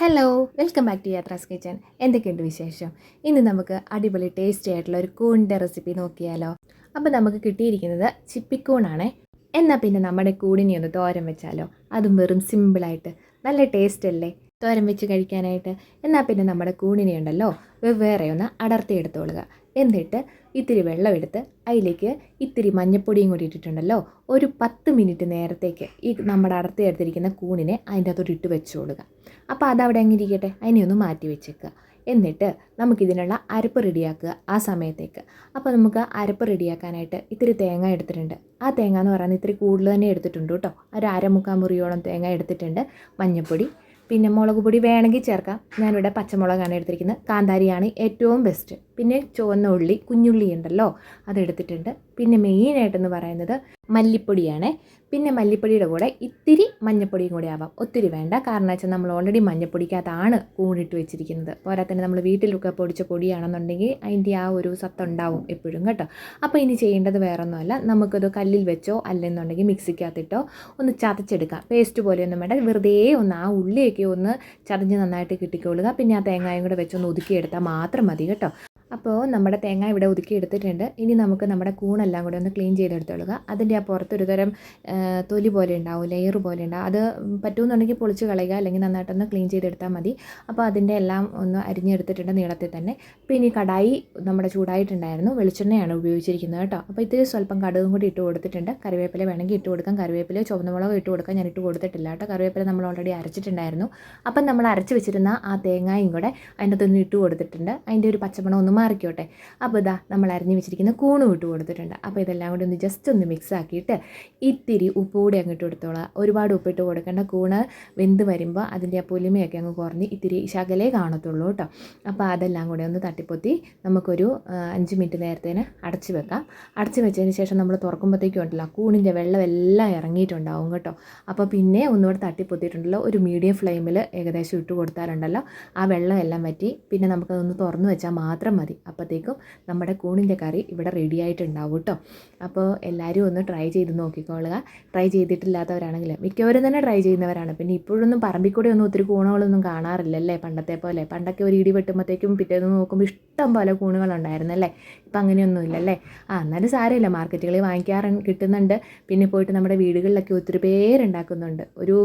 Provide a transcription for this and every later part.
Hello welcome back to Yathra's kitchen എന്തൊക്കെയുണ്ട് വിശേഷം? ഇന്ന് നമുക്ക് അടിപൊളി ടേസ്റ്റി ആയിട്ടുള്ള ഒരു കൂണിന്റെ റെസിപ്പി നോക്കിയാലോ. അപ്പോൾ നമുക്ക് കിട്ടിയിരിക്കുന്നത് ചിപ്പിക്കൂണാണേ. എന്നാൽ പിന്നെ നമ്മുടെ കൂടിനെ ഒന്ന് തോരൻ വെച്ചാലോ? അതും വെറും സിമ്പിളായിട്ട് നല്ല ടേസ്റ്റ് അല്ലേ? തോരൻ വെച്ച് കഴിക്കാനായിട്ട്. എന്നാൽ പിന്നെ നമ്മുടെ കൂണിനെ ഉണ്ടല്ലോ വെവ്വേറെ ഒന്ന് അടർത്തി എടുത്തോളുക. എന്നിട്ട് ഇത്തിരി വെള്ളമെടുത്ത് അതിലേക്ക് ഇത്തിരി മഞ്ഞപ്പൊടിയും കൂടി ഇട്ടിട്ടുണ്ടല്ലോ ഒരു പത്ത് മിനിറ്റ് നേരത്തേക്ക് ഈ നമ്മുടെ അടർത്തി എടുത്തിരിക്കുന്ന കൂണിനെ അതിന്റെ അകത്തോട്ട് ഇട്ട് വെച്ചോളുക. അപ്പോൾ അതവിടെ അങ്ങ് ഇരിക്കട്ടെ അതിനെ ഒന്ന് മാറ്റി വെച്ചേക്കുക എന്നിട്ട് നമുക്കിതിനുള്ള അരപ്പ് റെഡിയാക്കുക ആ സമയത്തേക്ക്. അപ്പോൾ നമുക്ക് അരപ്പ് റെഡിയാക്കാനായിട്ട് ഇത്തിരി തേങ്ങ എടുത്തിട്ടുണ്ട്. ആ തേങ്ങ എന്ന് പറയുന്നത് ഇത്തിരി കൂടുതൽ തന്നെ എടുത്തിട്ടുണ്ട് കേട്ടോ. ഒരു അരമുക്കാൽ മുറിയോളം തേങ്ങ എടുത്തിട്ടുണ്ട്. മഞ്ഞൾപ്പൊടി പിന്നെ മുളക് പൊടി വേണമെങ്കിൽ ചേർക്കാം. ഞാനിവിടെ പച്ചമുളകാണ് എടുത്തിരിക്കുന്നത്. കാന്താരിയാണ് ഏറ്റവും ബെസ്റ്റ് പിന്നെ ചുവന്ന ഉള്ളി കുഞ്ഞുള്ളി ഉണ്ടല്ലോ അതെടുത്തിട്ടുണ്ട് പിന്നെ മെയിനായിട്ടെന്ന് പറയുന്നത് മല്ലിപ്പൊടിയാണ്. പിന്നെ മല്ലിപ്പൊടിയുടെ കൂടെ ഇത്തിരി മഞ്ഞപ്പൊടിയും കൂടി ആവാം. ഒത്തിരി വേണ്ട. കാരണം വെച്ചാൽ നമ്മൾ ഓൾറെഡി മഞ്ഞപ്പൊടിക്കകത്താണ് കൂണിട്ട് വെച്ചിരിക്കുന്നത്. പോരാത്തന്നെ നമ്മൾ വീട്ടിലൊക്കെ പൊടിച്ച പൊടിയാണെന്നുണ്ടെങ്കിൽ അതിന്റെ ആ ഒരു സത്തുണ്ടാവും എപ്പോഴും കേട്ടോ. അപ്പോൾ ഇനി ചെയ്യേണ്ടത് വേറൊന്നുമല്ല. നമുക്കത് കല്ലിൽ വെച്ചോ അല്ലെന്നുണ്ടെങ്കിൽ മിക്സിക്കകത്തിട്ടോ ഒന്ന് ചതച്ചെടുക്കാം. പേസ്റ്റ് പോലെയൊന്നും വേണ്ട. വെറുതെ ഒന്ന് ആ ഉള്ളിയൊക്കെ ഒന്ന് ചതഞ്ഞ് നന്നായിട്ട് കിട്ടിക്കൊള്ളുക. പിന്നെ ആ തേങ്ങായും കൂടെ വെച്ചൊന്ന് ഒതുക്കിയെടുത്താൽ മാത്രം മതി കേട്ടോ. അപ്പോൾ നമ്മുടെ തേങ്ങ ഇവിടെ ഒതുക്കി എടുത്തിട്ടുണ്ട്. ഇനി നമുക്ക് നമ്മുടെ കൂണെല്ലാം കൂടെ ഒന്ന് ക്ലീൻ ചെയ്തെടുത്തോളുക അതിന്റെ ആ പുറത്തൊരു തരം തൊലി പോലെ ഉണ്ടാവും ലെയർ പോലെ ഉണ്ടാവും. അത് പറ്റുമെന്നുണ്ടെങ്കിൽ പൊളിച്ച് കളയുക അല്ലെങ്കിൽ നന്നായിട്ടൊന്ന് ക്ലീൻ ചെയ്തെടുത്താൽ മതി. അപ്പോൾ അതിന്റെ എല്ലാം ഒന്ന് അരിഞ്ഞെടുത്തിട്ടുണ്ട് നീളത്തിൽ തന്നെ. അപ്പോൾ ഇനി കടായി നമ്മുടെ ചൂടായിട്ടുണ്ടായിരുന്നു. വെളിച്ചെണ്ണയാണ് ഉപയോഗിച്ചിരിക്കുന്നത് കേട്ടോ. അപ്പോൾ ഇത്തിരി സ്വല്പം കടുകും കൂടി ഇട്ട് കൊടുത്തിട്ടുണ്ട്. കറിവേപ്പില വേണമെങ്കിൽ ഇട്ട് കൊടുക്കാം. കറിവേപ്പില ചുവന്ന മുളക് ഇട്ട് കൊടുക്കാം. ഞാൻ ഇട്ട് കൊടുത്തിട്ടില്ല കേട്ടോ. കറിവേപ്പില നമ്മൾ ഓൾറെഡി അരച്ചിട്ടുണ്ടായിരുന്നു. അപ്പം നമ്മൾ അരച്ച് വെച്ചിരുന്ന ആ തേങ്ങയും കൂടെ അതിന്റെ അകത്തൊന്ന് ഇട്ട് കൊടുത്തിട്ടുണ്ട്. അതിന്റെ ഒരു പച്ചമണം ഒന്ന് മാറിക്കോട്ടെ. അപ്പോൾ ഇതാ നമ്മൾ അരിഞ്ഞ് വെച്ചിരിക്കുന്ന കൂണും വിട്ട് കൊടുത്തിട്ടുണ്ട്. അപ്പോൾ ഇതെല്ലാം കൂടി ഒന്ന് ജസ്റ്റ് ഒന്ന് മിക്സ് ആക്കിയിട്ട് ഇത്തിരി ഉപ്പ് കൂടി അങ്ങോട്ട് കൊടുത്തോളാം. ഒരുപാട് ഉപ്പിട്ട് കൊടുക്കേണ്ട കൂണ് വെന്ത് വരുമ്പോൾ അതിന്റെ ആ പുലിമയൊക്കെ അങ്ങ് കുറഞ്ഞ് ഇത്തിരി ശകലേ കാണത്തുള്ളൂ കേട്ടോ. അപ്പോൾ അതെല്ലാം കൂടി ഒന്ന് തട്ടിപ്പൊത്തി നമുക്കൊരു അഞ്ച് മിനിറ്റ് നേരത്തേന് അടച്ച് വെക്കാം. അടച്ച് വെച്ചതിന് ശേഷം നമ്മൾ തുറക്കുമ്പോഴത്തേക്കും ഉണ്ടല്ലോ കൂണിന്റെ വെള്ളം എല്ലാം ഇറങ്ങിയിട്ടുണ്ടാവും കേട്ടോ. അപ്പോൾ പിന്നെ ഒന്നുകൂടെ തട്ടിപ്പൊത്തിയിട്ടുണ്ടല്ലോ ഒരു മീഡിയം ഫ്ലെയിമിൽ ഏകദേശം ഇട്ട് കൊടുത്താലുണ്ടല്ലോ ആ വെള്ളം എല്ലാം പിന്നെ നമുക്കതൊന്ന് തുറന്നു വെച്ചാൽ മാത്രം മതി. അപ്പോഴത്തേക്കും നമ്മുടെ കൂണിന്റെ കറി ഇവിടെ റെഡി ആയിട്ടുണ്ടാവും കേട്ടോ അപ്പോൾ എല്ലാവരും ഒന്ന് ട്രൈ ചെയ്ത് നോക്കിക്കോളുക. ട്രൈ ചെയ്തിട്ടില്ലാത്തവരാണെങ്കിൽ മിക്കവരും തന്നെ ട്രൈ ചെയ്യുന്നവരാണ്. പിന്നെ ഇപ്പോഴൊന്നും പറമ്പിൽ കൂടെ ഒന്നും ഒത്തിരി കൂണുകളൊന്നും കാണാറില്ലല്ലേ പണ്ടത്തെ പോലെ? പണ്ടൊക്കെ ഒരു ഇടി വെട്ടുമ്പോഴത്തേക്കും പിറ്റേന്ന് നോക്കുമ്പോൾ ഇഷ്ടം പോലെ കൂണുകളുണ്ടായിരുന്നല്ലേ? ഇപ്പം അങ്ങനെയൊന്നും ഇല്ലല്ലേ? ആ എന്നാലും സാരമില്ല. മാർക്കറ്റുകളിൽ വാങ്ങിക്കാറ് കിട്ടുന്നുണ്ട്. പിന്നെ പോയിട്ട് നമ്മുടെ വീടുകളിലൊക്കെ ഒത്തിരി പേരുണ്ടാക്കുന്നുണ്ട്. ഒരു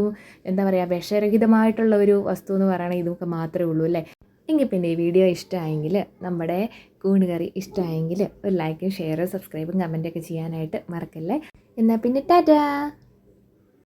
എന്താ പറയുക വിഷരഹിതമായിട്ടുള്ള ഒരു വസ്തു എന്ന് പറയുന്നത് ഇതൊക്കെ മാത്രമേ ഉള്ളൂ അല്ലേ? എങ്കിൽ പിന്നെ ഈ വീഡിയോ ഇഷ്ടമായെങ്കിൽ നമ്മുടെ കൂണുകറി ഇഷ്ടമായെങ്കിൽ ഒരു ലൈക്കും ഷെയറും സബ്സ്ക്രൈബും കമന്റൊക്കെ ചെയ്യാനായിട്ട് മറക്കല്ലേ? എന്നാൽ പിന്നെ ടാറ്റാ!